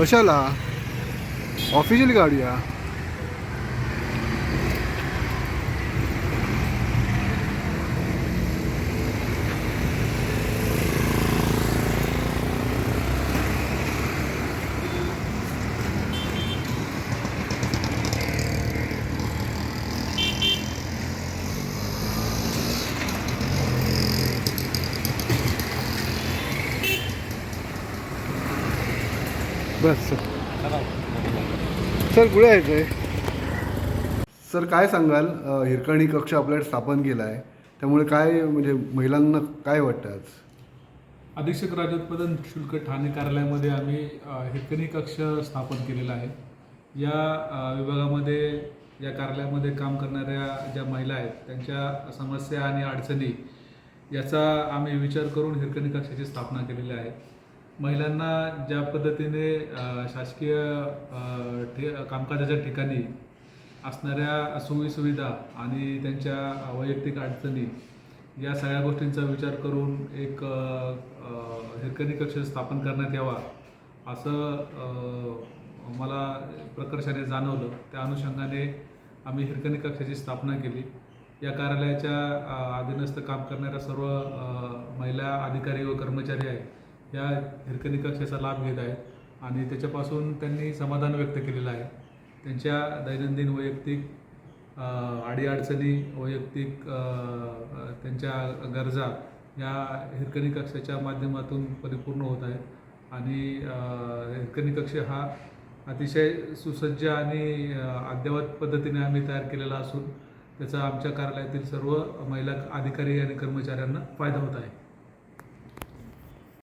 कशाला? ऑफिशियल गाडी आहे. बस सर. सर कुठे आहे ते? सर काय सांगाल? हिरकणी कक्ष आपल्याकडे स्थापन केला आहे त्यामुळे काय म्हणजे महिलांना काय वाटतं आज? अधीक्षक राज्योत्पादन शुल्क ठाणे कार्यालयामध्ये आम्ही हिरकणी कक्ष स्थापन केलेला आहे. या विभागामध्ये या कार्यालयामध्ये काम करणाऱ्या ज्या महिला आहेत त्यांच्या समस्या आणि अडचणी याचा आम्ही विचार करून हिरकणी कक्षाची स्थापना केलेली आहे. महिलांना ज्या पद्धतीने शासकीय ठे कामकाजाच्या ठिकाणी असणाऱ्या सोयीसुविधा आणि त्यांच्या वैयक्तिक अडचणी या सगळ्या गोष्टींचा विचार करून एक हिरकणी कक्ष स्थापन करण्यात यावा असं मला प्रकर्षाने जाणवलं. त्या अनुषंगाने आम्ही हिरकणी कक्षाची स्थापना केली. या कार्यालयाच्या अधीनस्थ काम करणाऱ्या सर्व महिला अधिकारी व कर्मचारी आहेत. या हिरकणी कक्षेचा लाभ घेत आहेत आणि त्याच्यापासून त्यांनी समाधान व्यक्त केलेलं आहे. त्यांच्या दैनंदिन वैयक्तिक अडीअडचणी वैयक्तिक त्यांच्या गरजा या हिरकणी कक्षाच्या माध्यमातून परिपूर्ण होत आहेत. आणि हिरकणी कक्ष हा अतिशय सुसज्ज आणि अद्ययावत पद्धतीने आम्ही तयार केलेला असून त्याचा आमच्या कार्यालयातील सर्व महिला अधिकारी आणि कर्मचाऱ्यांना फायदा होत आहे.